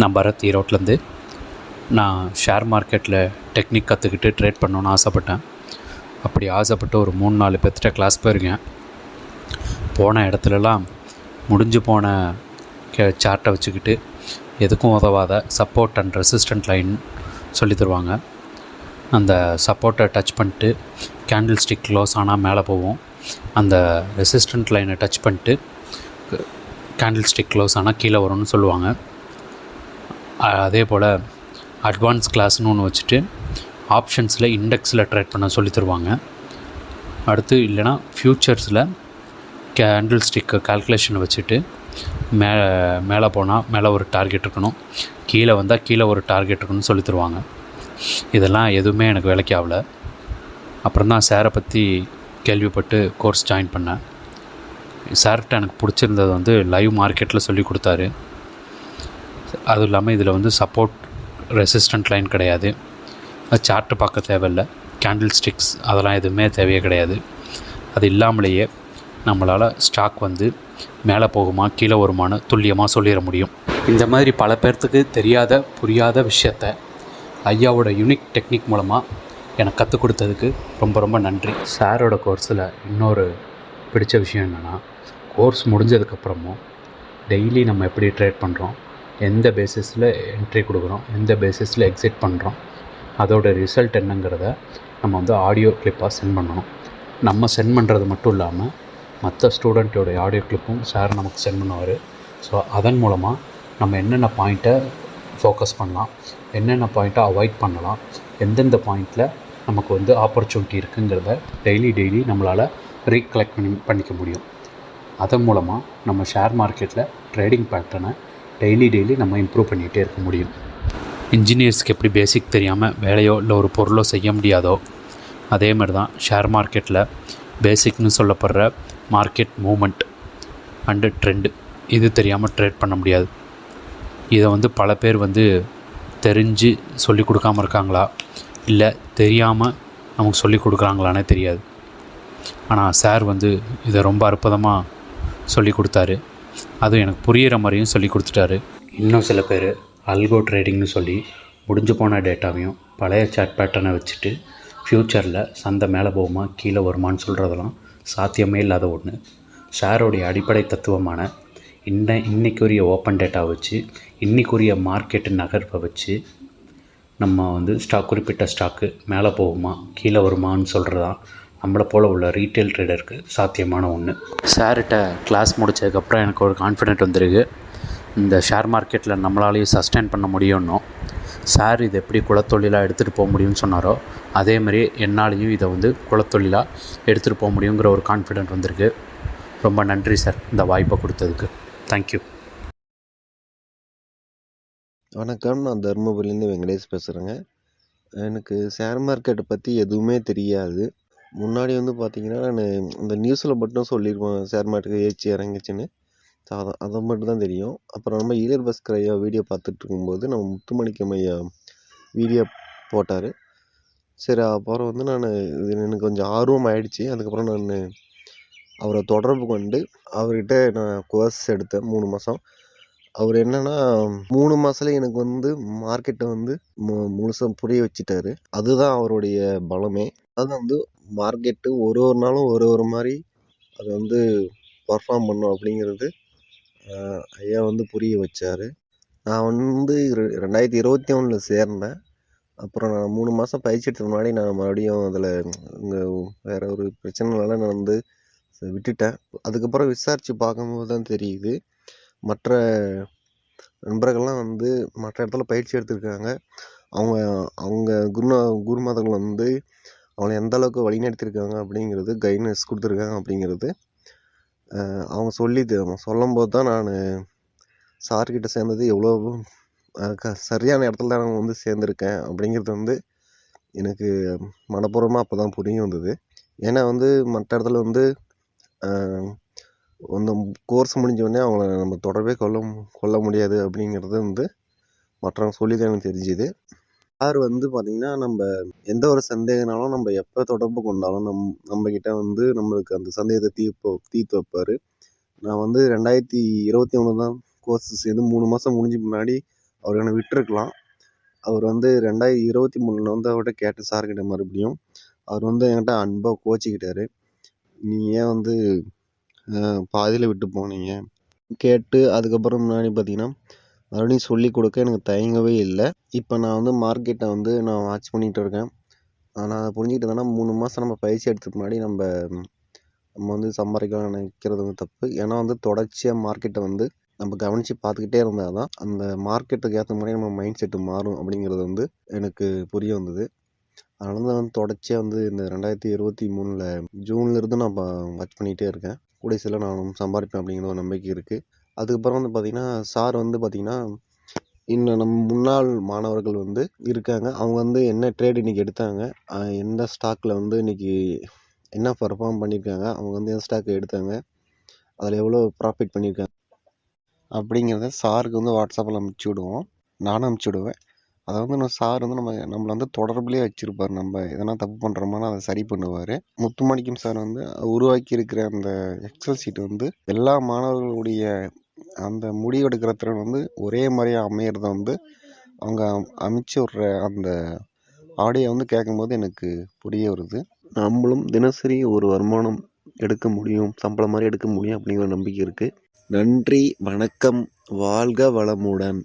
நான் பரத் ஈரோட்லேருந்து. நான் ஷேர் மார்க்கெட்டில் டெக்னிக் கற்றுக்கிட்டு ட்ரேட் பண்ணணுன்னு ஆசைப்பட்டேன். அப்படி ஆசைப்பட்டு ஒரு மூணு நாலு பேர்த்திட்ட கிளாஸ் போயிருக்கேன். போன இடத்துலலாம் முடிஞ்சு போன கே சார்ட்டை வச்சுக்கிட்டு எதுக்கும் உதவாத சப்போர்ட் அண்ட் ரெசிஸ்டன்ட் லைன் சொல்லி தருவாங்க. அந்த சப்போர்ட்டை டச் பண்ணிட்டு கேண்டில் ஸ்டிக் க்ளோஸ் ஆனால் மேலே போவோம். அந்த ரெசிஸ்டன்ட் லைனை டச் பண்ணிட்டு கேண்டில் ஸ்டிக் க்ளோஸ் ஆனால் கீழே வரும்னு சொல்லுவாங்க. அதே போல் அட்வான்ஸ் கிளாஸ்னு ஒன்று வச்சுட்டு ஆப்ஷன்ஸில் இண்டெக்ஸில் ட்ரேட் பண்ண சொல்லி தருவாங்க. அடுத்து இல்லைனா ஃப்யூச்சர்ஸில் கேண்டில் ஸ்டிக்கு கால்குலேஷன் வச்சுட்டு மே மேலே போனால் மேலே ஒரு டார்கெட் இருக்கணும். கீழே வந்தால் கீழே ஒரு டார்கெட் இருக்கணும்னு சொல்லி தருவாங்க. இதெல்லாம் எதுவுமே எனக்கு வேலைக்கு ஆகல. அப்புறம் தான் சாரை பற்றி கேள்விப்பட்டு கோர்ஸ் ஜாயின் பண்ணேன். சார்கிட்ட எனக்கு பிடிச்சிருந்தது வந்து லைவ் மார்க்கெட்டில் சொல்லி கொடுத்தாரு. அதுவும் இல்லாமல் இதில் வந்து சப்போர்ட் ரெசிஸ்டன்ட் லைன் கிடையாது. சார்ட்டு பார்க்க தேவையில்ல. கேண்டில் ஸ்டிக்ஸ் அதெல்லாம் எதுவுமே தேவையே கிடையாது. அது இல்லாமலேயே நம்மளால் ஸ்டாக் வந்து மேலே போகுமா கீழே வருமானு துல்லியமாக சொல்லிட முடியும். இந்த மாதிரி பல பேர்த்துக்கு தெரியாத புரியாத விஷயத்த ஐயாவோட யூனிக் டெக்னிக் மூலமாக எனக்கு கற்றுக் கொடுத்ததுக்கு ரொம்ப ரொம்ப நன்றி. சாரோட கோர்ஸில் இன்னொரு பிடிச்ச விஷயம் என்னென்னா கோர்ஸ் முடிஞ்சதுக்கப்புறமும் டெய்லி நம்ம எப்படி ட்ரேட் பண்ணுறோம் எந்த பேசிஸில் என்ட்ரி கொடுக்குறோம் எந்த பேசிஸில் எக்ஸிட் பண்ணுறோம் அதோட ரிசல்ட் என்னங்கிறத நம்ம வந்து ஆடியோ கிளிப்பாக சென்ட் பண்ணணும். நம்ம சென்ட் பண்ணுறது மட்டும் இல்லாமல் மற்ற ஸ்டூடெண்ட்டோடைய ஆடியோ கிளிப்பும் சார் நமக்கு சென்ட் பண்ணுவார். ஸோ அதன் மூலமாக நம்ம என்னென்ன பாயிண்ட்டை ஃபோக்கஸ் பண்ணலாம் என்னென்ன பாயிண்ட்டை அவாய்ட் பண்ணலாம் எந்தெந்த பாயிண்டில் நமக்கு வந்து ஆப்பர்ச்சுனிட்டி இருக்குங்கிறத டெய்லி டெய்லி நம்மளால் ரீகலெக்ட் பண்ணி பண்ணிக்க முடியும். அதன் மூலமாக நம்ம ஷேர் மார்க்கெட்டில் ட்ரேடிங் பேட்டர்னை டெய்லி டெய்லி நம்ம இம்ப்ரூவ் பண்ணிகிட்டே இருக்க முடியும். இன்ஜினியர்ஸ்க்கு எப்படி பேசிக் தெரியாமல் வேலையோ இல்லை ஒரு பொருளோ செய்ய முடியாதோ அதே மாதிரி தான் ஷேர் மார்க்கெட்டில் பேசிக்னு சொல்லப்படுற மார்க்கெட் மூமெண்ட் அண்டு ட்ரெண்டு இது தெரியாமல் ட்ரேட் பண்ண முடியாது. இதை வந்து பல பேர் வந்து தெரிஞ்சு சொல்லி கொடுக்காம இருக்காங்களா? இல்லை தெரியாமல் நமக்கு சொல்லி கொடுக்குறாங்களானே தெரியாது. ஆனால் சார் வந்து இதை ரொம்ப அற்புதமாக சொல்லி கொடுத்தாரு. அதுவும் எனக்கு புரிகிற மாதிரியும் சொல்லி கொடுத்துட்டாரு. இன்னும் சில பேர் அல்கோ ட்ரேடிங்னு சொல்லி முடிஞ்சு போன டேட்டாவையும் பழைய சாட் பேட்டர்னை வச்சுட்டு ஃப்யூச்சரில் சந்தை மேலே போகுமா கீழே வருமான்னு சொல்கிறதெல்லாம் சாத்தியமே இல்லாத ஒன்று ஷேரோடைய அடிப்படை தத்துவமான இன்ன இன்றைக்குரிய ஓப்பன் டேட்டா வச்சு இன்றைக்குரிய மார்க்கெட்டு நகர்வை வச்சு நம்ம வந்து ஸ்டாக் குறிப்பிட்ட ஸ்டாக்கு மேலே போகுமா கீழே வருமான்னு சொல்கிறதான் நம்மளை போல் உள்ள ரீட்டைல் ட்ரேடருக்கு சாத்தியமான ஒன்று சார்கிட்ட கிளாஸ் முடிச்சதுக்கப்புறம் எனக்கு ஒரு கான்ஃபிடென்ட் வந்திருக்கு. இந்த ஷேர் மார்க்கெட்டில் நம்மளாலேயும் சஸ்டெயின் பண்ண முடியும்னும் சார் இதை எப்படி குலத்தொழிலாக எடுத்துகிட்டு போக முடியும்னு சொன்னாரோ அதே மாதிரி என்னாலையும் இதை வந்து குலத்தொழிலாக எடுத்துகிட்டு போக முடியுங்கிற ஒரு கான்ஃபிடென்ட் வந்திருக்கு. ரொம்ப நன்றி சார் இந்த வாய்ப்பை கொடுத்ததுக்கு. தேங்க்யூ வணக்கம் நான் தருமபுரிலேருந்து வெங்கடேஷ் பேசுகிறேங்க எனக்கு ஷேர் மார்க்கெட்டை பற்றி எதுவுமே தெரியாது. முன்னாடி வந்து பார்த்தீங்கன்னா நான் இந்த நியூஸில் மட்டும் சொல்லியிருப்பேன் ஷேர் மார்க்கெட் ஏற்றி இறங்குச்சின்னு. ஸோ அதை அதை மட்டும் தான் தெரியும். அப்புறம் நம்ம ஈழர் பஸ் ஐயா வீடியோ பார்த்துட்டு இருக்கும்போது நம்ம முத்துமணிக்கம் ஐயா வீடியோ போட்டார். சரி அப்புறம் வந்து நான் இது எனக்கு கொஞ்சம் ஆர்வம் ஆயிடுச்சு. அதுக்கப்புறம் நான் அவரை தொடர்பு கொண்டு அவர்கிட்ட நான் கோர்ஸ் எடுத்தேன் மூணு மாதம் அவர் என்னன்னா மூணு மாசத்துல எனக்கு வந்து மார்க்கெட்டை வந்து மு- முழுசாக புரிய வச்சுட்டாரு. அதுதான் அவருடைய பலமே. அது வந்து மார்க்கெட்டு ஒரு ஒரு நாளும் ஒரு ஒரு மாதிரி அது வந்து பர்ஃபார்ம் பண்ணும் அப்படிங்கிறது ஐயா வந்து புரிய வச்சார். நான் வந்து ரெ- ரெண்டாயிரத்தி இருபத்தி ஒன்றில் சேர்ந்தேன். அப்புறம் நான் மூணு மாதம் பயிற்சி எடுத்த முன்னாடி நான் மறுபடியும் அதில் இங்கே வேறு ஒரு பிரச்சனைனால நான் வந்து விட்டுட்டேன். அதுக்கப்புறம் விசாரித்து பார்க்கும்போது தான் தெரியுது மற்ற நண்பர்கள்லாம் வந்து மற்ற இடத்துல பயிற்சி எடுத்திருக்காங்க. அவங்க அவங்க குருநா குருமாதர்கள் வந்து அவங்கள எந்த அளவுக்கு வழிநடத்திருக்காங்க அப்படிங்கிறது கைட்னஸ் கொடுத்துருக்காங்க அப்படிங்கிறது அவங்க சொல்லி சொல்லும்போது தான் நான் சார்கிட்ட சேர்ந்தது எவ்வளோ க- சரியான இடத்துல தான் நான் வந்து சேர்ந்துருக்கேன் அப்படிங்கிறது வந்து எனக்கு மனப்பூர்வமாக அப்போ தான் புரிய வந்தது. ஏன்னா வந்து மற்ற இடத்துல வந்து அந்த கோர்ஸ் முடிஞ்சோடனே அவங்கள நம்ம தொடர்பே கொள்ள கொள்ள முடியாது அப்படிங்கிறது வந்து மற்றவங்க சொல்லி தான் எனக்கு தெரிஞ்சுது. சார் வந்து பார்த்தீங்கன்னா நம்ம எந்த ஒரு சந்தேகனாலும் நம்ம எப்போ தொடர்பு கொண்டாலும் நம் நம்மக்கிட்ட வந்து நம்மளுக்கு அந்த சந்தேகத்தை தீர்ப்பு தீர்த்து வைப்பார். நான் வந்து ரெண்டாயிரத்தி இருபத்தி ஒன்று தான் கோர்ஸ் சேர்ந்து மூணு மாதம் முடிஞ்ச முன்னாடி அவர் என்னை விட்டுருக்கலாம். அவர் வந்து ரெண்டாயிரத்தி இருபத்தி மூணில் வந்து அவர்கிட்ட கேட்டேன் சார்கிட்ட மறுபடியும். அவர் வந்து என்கிட்ட அன்பாக கோச்சிக்கிட்டாரு. நீ ஏன் வந்து பாதியில் விட்டு போனீங்க? கேட்டு அதுக்கப்புறம் முன்னாடி பார்த்தீங்கன்னா மறுபடியும் சொல்லி கொடுக்க எனக்கு தயங்கவே இல்லை. இப்போ நான் வந்து மார்க்கெட்டை வந்து நான் வாட்ச் பண்ணிகிட்டு இருக்கேன். நான் அதை புரிஞ்சுக்கிட்டேன்னா மூணு மாதம் நம்ம பயிற்சி எடுத்துக்கு முன்னாடி நம்ம நம்ம வந்து சம்பாதிக்கலாம் நினைக்கிறது வந்து தப்பு. ஏன்னா வந்து தொடர்ச்சியாக மார்க்கெட்டை வந்து நம்ம கவனித்து பார்த்துக்கிட்டே இருந்தால் தான் அந்த மார்க்கெட்டுக்கு ஏற்ற மாதிரி நம்ம மைண்ட் செட்டு மாறும் அப்படிங்கிறது வந்து எனக்கு புரிய வந்தது. அதனால தான் வந்து தொடர்ச்சியாக வந்து இந்த ரெண்டாயிரத்தி இருபத்தி மூணில் ஜூன்லேருந்து நான் வாட்ச் பண்ணிகிட்டே இருக்கேன். கூடிய சில நான் சம்பாதிப்பேன் அப்படிங்கிற ஒரு நம்பிக்கை இருக்குது அதுக்கப்புறம் வந்து பார்த்திங்கன்னா சார் வந்து பார்த்திங்கன்னா இன்னும் நம் முன்னாள் மாணவர்கள் வந்து இருக்காங்க. அவங்க வந்து என்ன ட்ரேட் இன்றைக்கி எடுத்தாங்க எந்த ஸ்டாக்கில் வந்து இன்றைக்கி என்ன பர்ஃபார்ம் பண்ணியிருக்காங்க அவங்க வந்து எந்த ஸ்டாக் எடுத்தாங்க அதில் எவ்வளோ ப்ராஃபிட் பண்ணியிருக்காங்க அப்படிங்கிறத சாருக்கு வந்து வாட்ஸ்அப்பில் அமுச்சு விடுவோம். நானும் அமுச்சு விடுவேன். அதை வந்து நம்ம சார் வந்து நம்ம நம்மளை வந்து தொடர்புலேயே வச்சுருப்பார். நம்ம எதனா தப்பு பண்ணுறோமான்னு அதை சரி பண்ணுவார். முத்துமாணிக்கம் சார் வந்து உருவாக்கி இருக்கிற அந்த எக்ஸல் சீட் வந்து எல்லா மாணவர்களுடைய அந்த முடிவெடுக்கிற திறன் வந்து ஒரே மாதிரியாக அமையிறத வந்து அவங்க அமைச்சு விட்ற அந்த ஆடியோ வந்து கேட்கும்போது எனக்கு புரிய வருது. நம்மளும் தினசரி ஒரு வருமானம் எடுக்க முடியும் சம்பளம் மாதிரி எடுக்க முடியும் அப்படிங்கிற நம்பிக்கை இருக்குது நன்றி வணக்கம் வாழ்க வளமுடன்.